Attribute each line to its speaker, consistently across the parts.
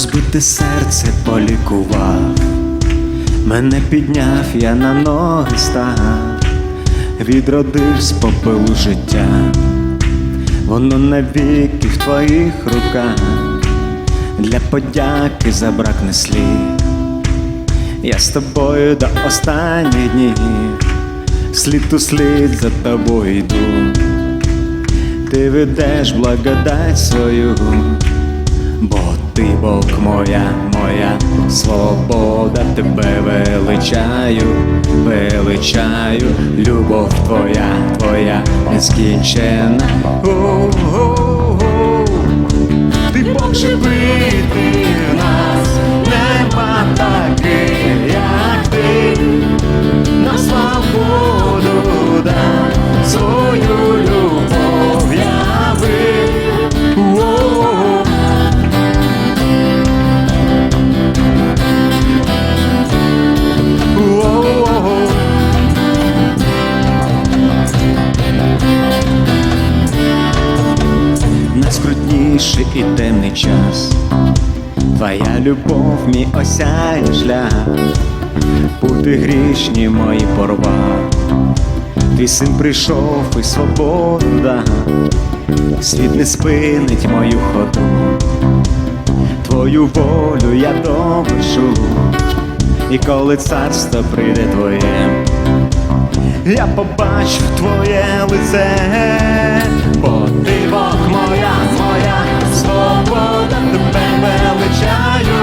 Speaker 1: розбите серце полікував, мене підняв, я на ноги став, відродив з попелу життя, воно навіки в твоїх руках, для подяки забракне слів. Я з тобою до останніх днів, слід у слід за тобою йду. Ти ведеш благодать свою, бо ти Бог моя, моя свобода, тебе величаю, величаю, любов твоя, твоя нескінчена. Ти Бог живий, нас нема таких, як ти, на свободу дай свою Найскрутніший і темний час, твоя любов мій осяє шлях, пути грішні мої порвав, твій син прийшов і свободу дав, світ не спинить мою ходу, твою волю я довершу, і коли царство прийде твоє, я побачу твоє лице, бо ти Бог свобода, тебе величаю,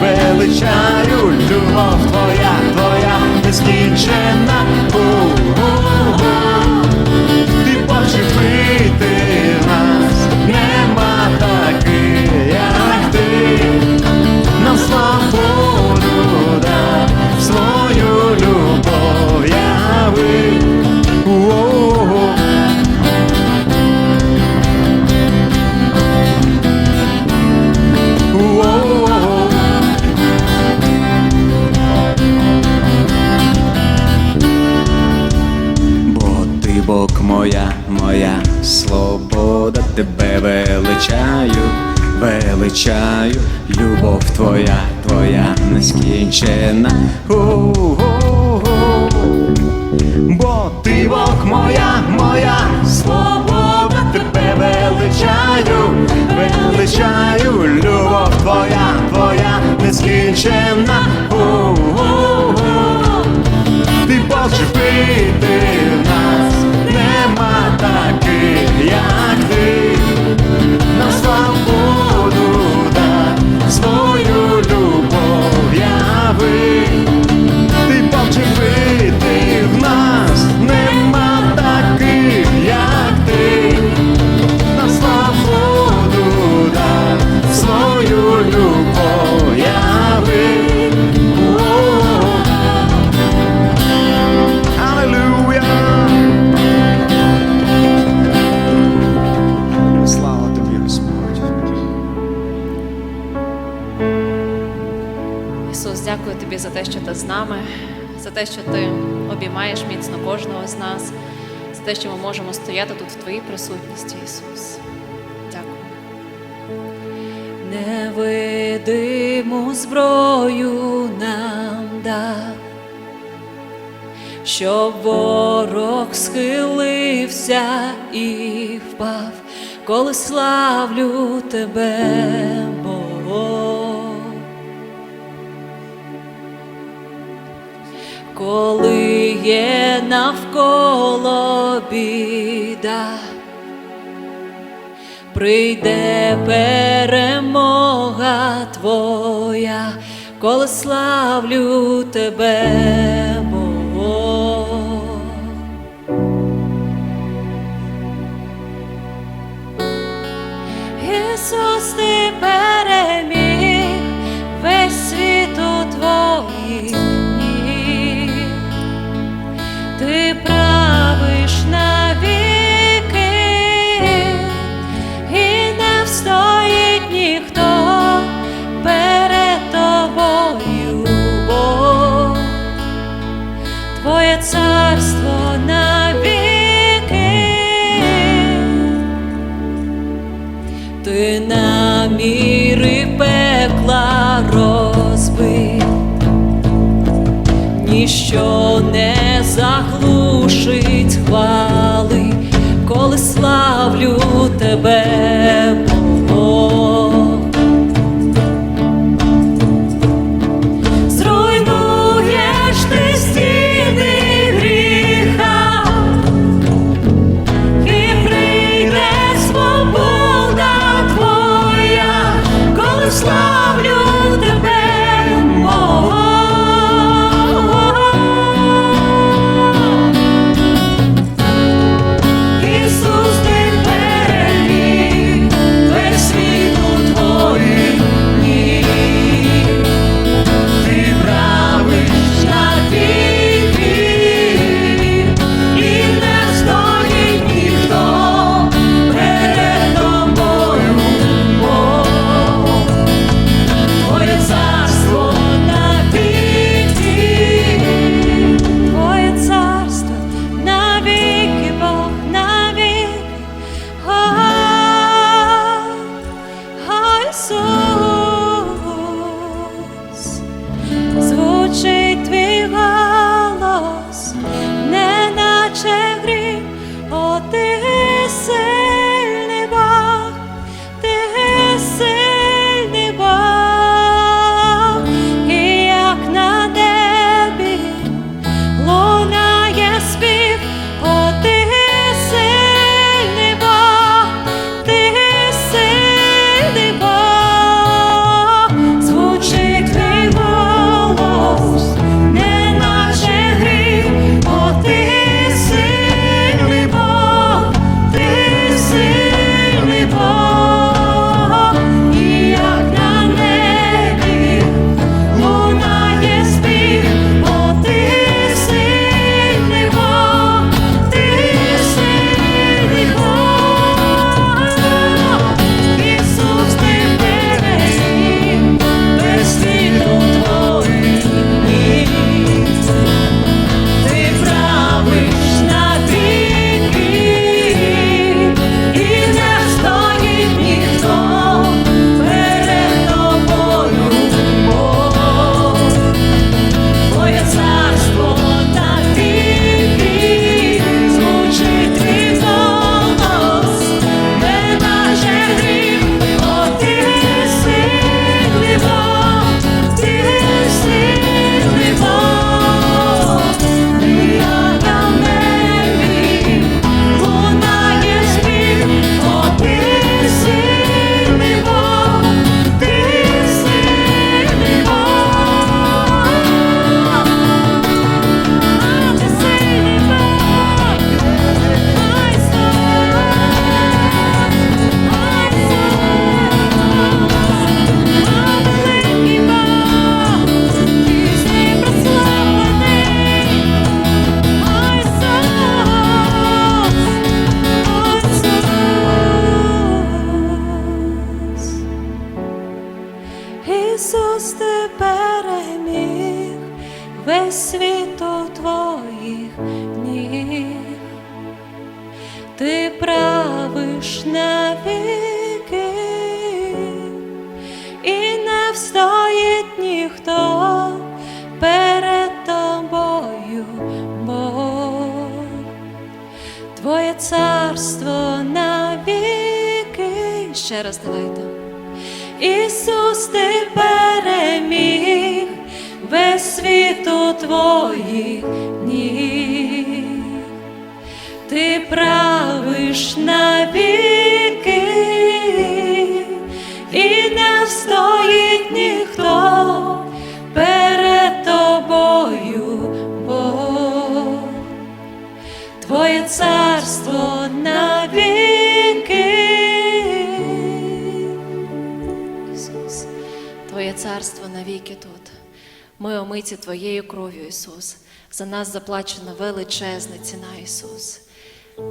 Speaker 1: величаю, любов твоя, твоя нескінчена. У-у-у. Ти Бог живий, ти нескінчена. У-у-у. Ти Бог живий, ти
Speaker 2: Ісус, дякую тобі за те, що ти з нами, за те, що ти обіймаєш міцно кожного з нас, за те, що ми можемо стояти тут в твоїй присутності, Ісус. Дякую.
Speaker 3: Невидиму зброю нам дав, щоб ворог схилився і впав, коли славлю тебе, Коли є навколо біда, прийде перемога твоя, коли славлю тебе, Бог. ніщо не заглушить хвали, коли славлю тебе. царство навіки. Ще раз давайте. Ісус, ти переміг весь світ у твоїх. Ти правиш на
Speaker 2: навіки. навіки тут. Ми омиті Твоєю кров'ю, Ісус. За нас заплачена величезна ціна, Ісус.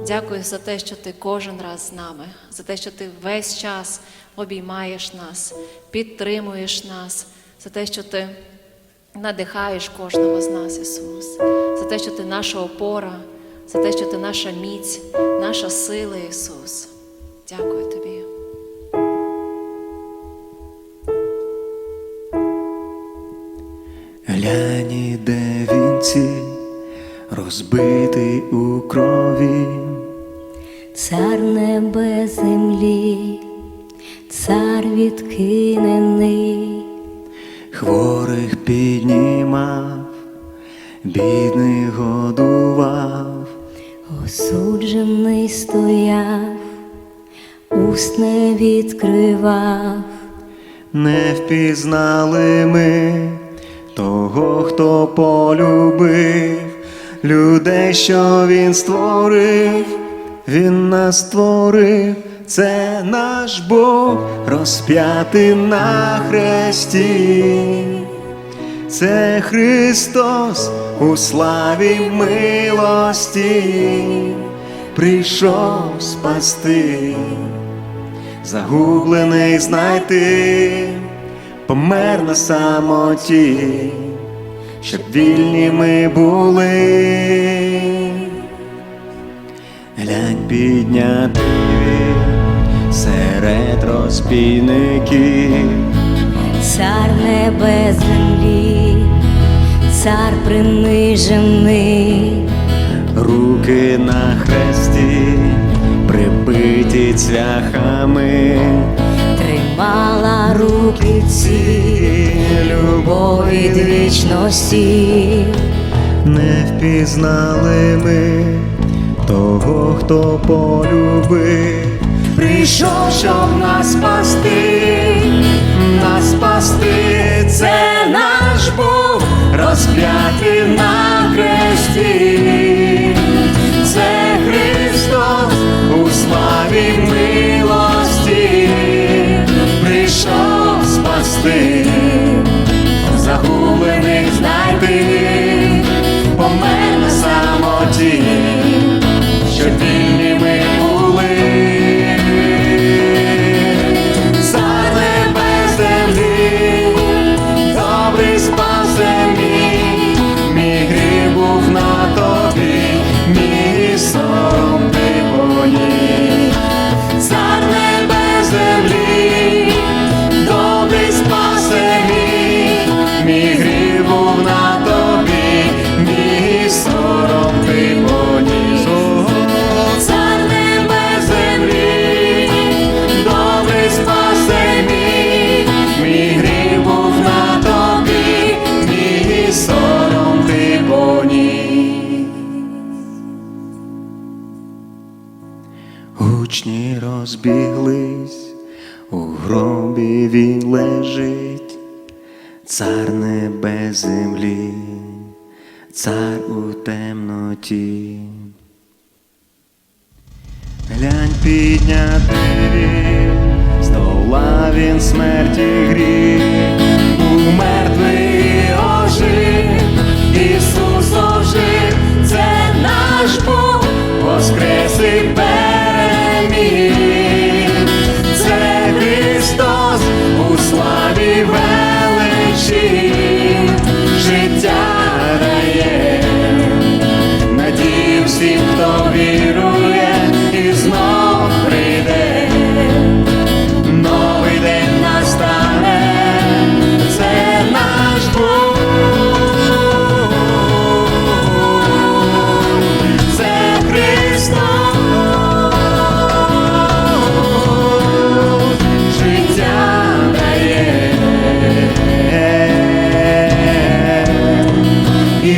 Speaker 2: Дякую за те, що Ти кожен раз з нами, за те, що Ти весь час обіймаєш нас, підтримуєш нас, за те, що Ти надихаєш кожного з нас, Ісус, за те, що Ти наша опора, за те, що Ти наша міць, наша сила, Ісус. Дякую Тобі.
Speaker 1: Глянь, іде вінці, розбитий у крові.
Speaker 4: Цар небе землі, цар відкинений,
Speaker 1: Хворих піднімав, бідних годував,
Speaker 4: осуджений стояв, уст не відкривав,
Speaker 1: не впізнали ми того, хто полюбив людей, що він створив, він нас створив, це наш Бог розп'ятий на хресті. Це Христос у славі милості прийшов спасти, загублений знайти, помер на самоті, щоб вільні ми були. Глянь підняти серед розбійників.
Speaker 4: цар небе землі, цар принижений,
Speaker 1: Руки на хресті, прибиті цвяхами,
Speaker 4: тримала руки ці, любов від вічності.
Speaker 1: не впізнали ми того, хто полюбив, прийшов, щоб нас спасти, нас спасти, це наш Бог, розп'ятий темноті. Глянь підняти він, здолав він смерті гріх, у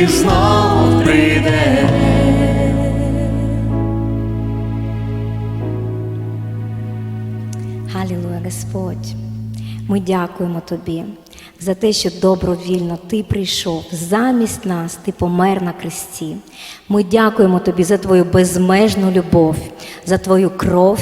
Speaker 1: знов прийде.
Speaker 4: Халілуя, Господь. Ми дякуємо Тобі за те, що добровільно Ти прийшов замість нас, Ти помер на кресті. Ми дякуємо Тобі за Твою безмежну любов, за Твою кров,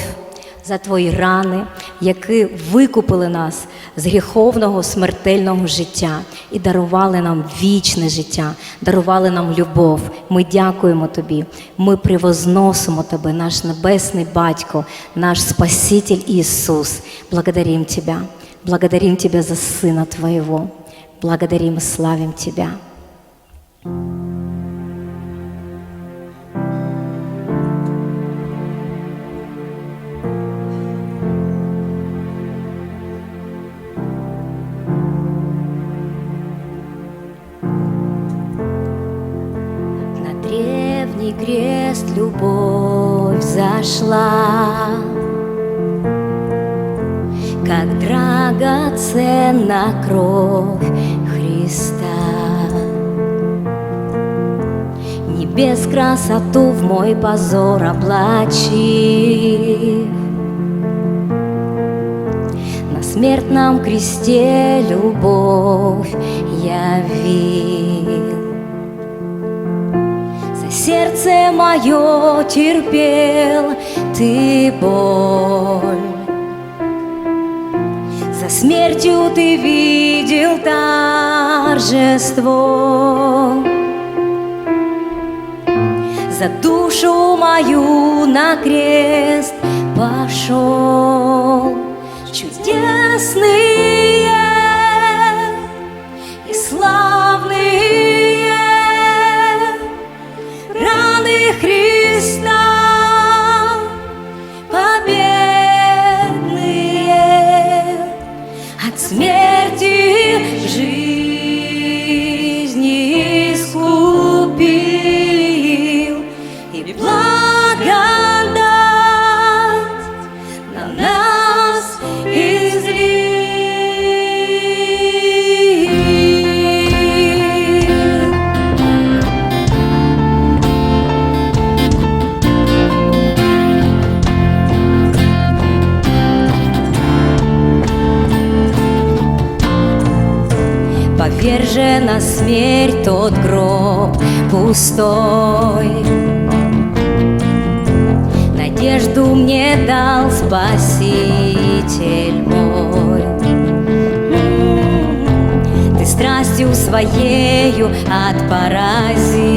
Speaker 4: за Твої рани, які викупили нас з гріховного смертельного життя і дарували нам вічне життя, дарували нам любов. Ми дякуємо Тобі. Ми привозносимо Тебе, наш небесний Батько, наш Спаситель Иисус. Благодарим Тебя. Благодарим Тебя за Сына Твоего. Благодарим и славим Тебя. Зашла, как драгоценна кровь Христа. Небес красоту в мой позор облачив, На смертном кресте любовь явил. Сердце мое терпел ты боль, За смертью ты видел торжество. За душу мою на крест пошел чудесные Cristo. Пустой. Надежду мне дал Спаситель мой. М, Ты страстью своею отпоразил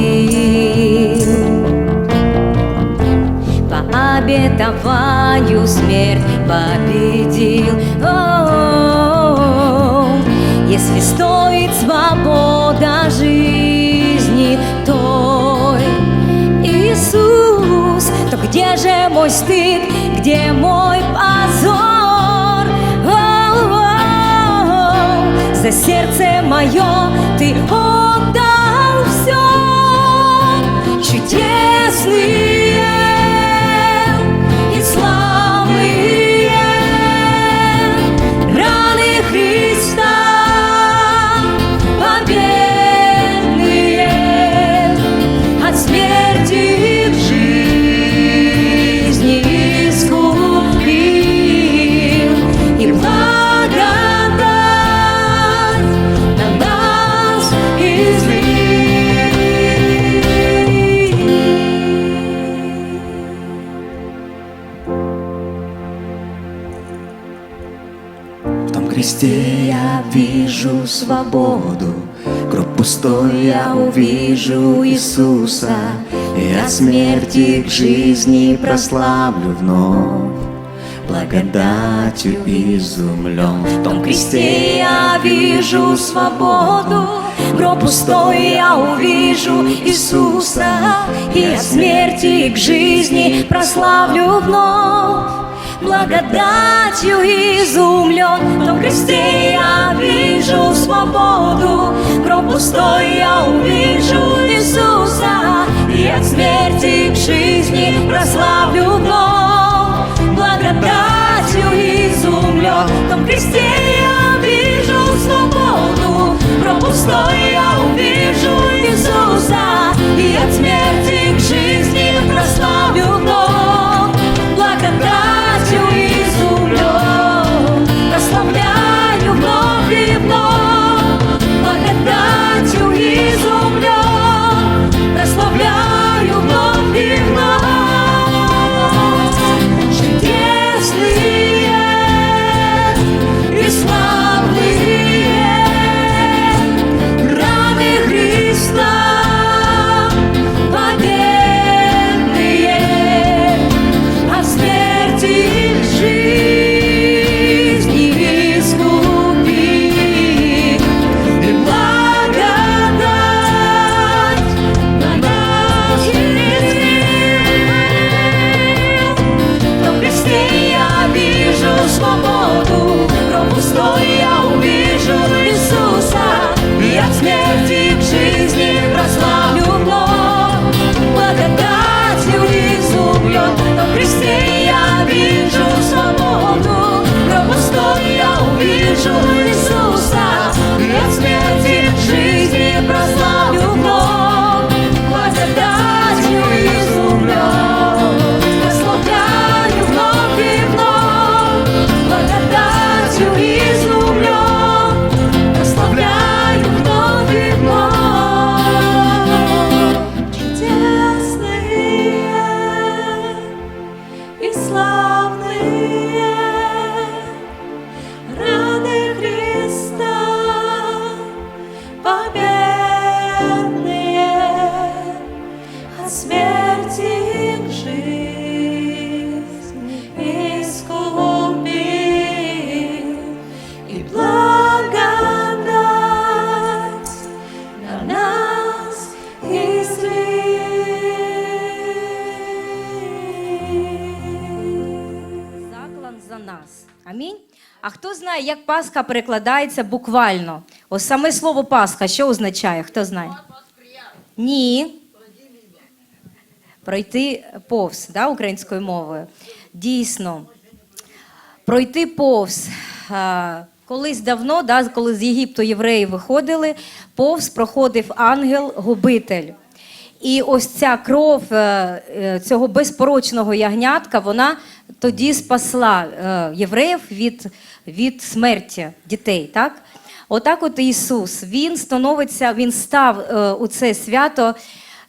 Speaker 4: По обетованию смерть победил. О, Если же мой стыд, где мой позор? О-о-о, За сердце мое ты отдал все чудесные
Speaker 1: Свободу, Гроб пустой я увижу Иисуса, И от смерти к жизни прославлю вновь. Благодатью изумлен В том кресте я вижу свободу. Гроб пустой я увижу Иисуса. И от смерти к жизни прославлю вновь Благодатью изумлен. В том кресте я вижу свободу Гроб пустой я увижу Иисуса. И от смерти к жизни прославлю вновь Благодатью изумлен. В том кресте я вижу свободу Гроб пустой я увижу Иисуса. И от смерти
Speaker 4: знає, як Пасха перекладається буквально? Ось саме слово Пасха, що означає? Хто знає? Ні. Пройти повз да, українською мовою. Дійсно, пройти повз. Колись давно, да, коли з Єгипту євреї виходили, повз проходив ангел-губитель. І ось ця кров е, е, цього безпорочного ягнятка, вона тоді спасла е, євреїв від, від смерті дітей. Так? Отак от Ісус, Він становиться, Він став у це свято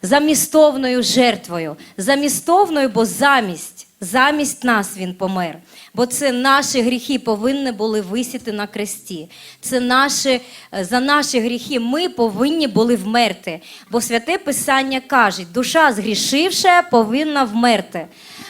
Speaker 4: замістовною жертвою. Замістовною, бо замість, замість нас Він помер. Бо це наші гріхи повинні були висіти на кресті. Це наші, е, за наші гріхи ми повинні були вмерти. Бо святе Писання каже, душа згрішивша повинна вмерти.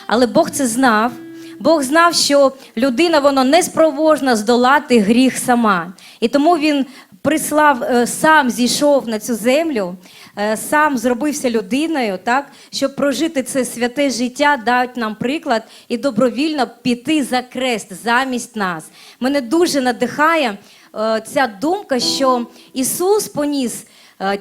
Speaker 4: Але Бог це знав. Бог знав, що людина воно не спроможна здолати гріх сама. І тому він прислав, е, сам зійшов на цю землю, е, сам зробився людиною, так, щоб прожити це святе життя, дати нам приклад і добровільно піти за крест замість нас. Мене дуже надихає е, ця думка, що Ісус поніс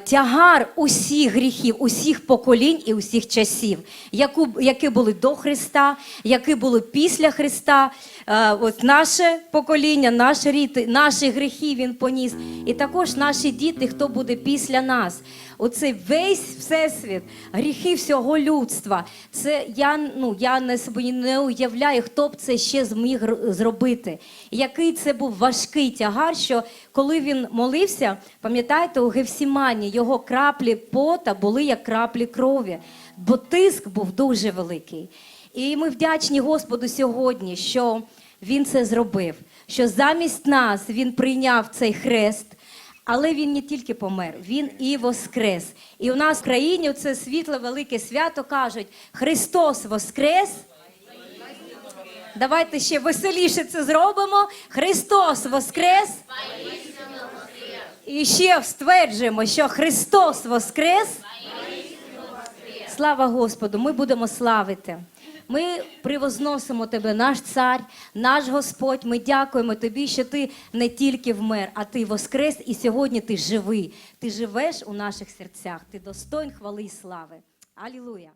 Speaker 4: тягар усіх гріхів, усіх поколінь і усіх часів, яку, які були до Христа, які були після Христа. Е, От наше покоління, наш рід, наші гріхи Він поніс. І також наші діти, хто буде після нас. Оцей весь всесвіт, гріхи всього людства. Це я, ну, я не собі не уявляю, хто б це ще зміг зробити. Який це був важкий тягар, що коли він молився, пам'ятаєте, у Гефсімані його краплі пота були як краплі крові, бо тиск був дуже великий. І ми вдячні Господу сьогодні, що Він це зробив, що замість нас Він прийняв цей хрест. Але він не тільки помер, він і воскрес. І у нас в країні це світле велике свято кажуть: Христос воскрес. Давайте ще веселіше це зробимо. Христос воскрес. І ще стверджуємо, що Христос воскрес. Слава Господу! Ми будемо славити. Ми привозносимо тебе, наш цар, наш Господь. Ми дякуємо тобі, що ти не тільки вмер, а ти воскрес, і сьогодні ти живий. Ти живеш у наших серцях. Ти достоин хвали і слави. Алілуя!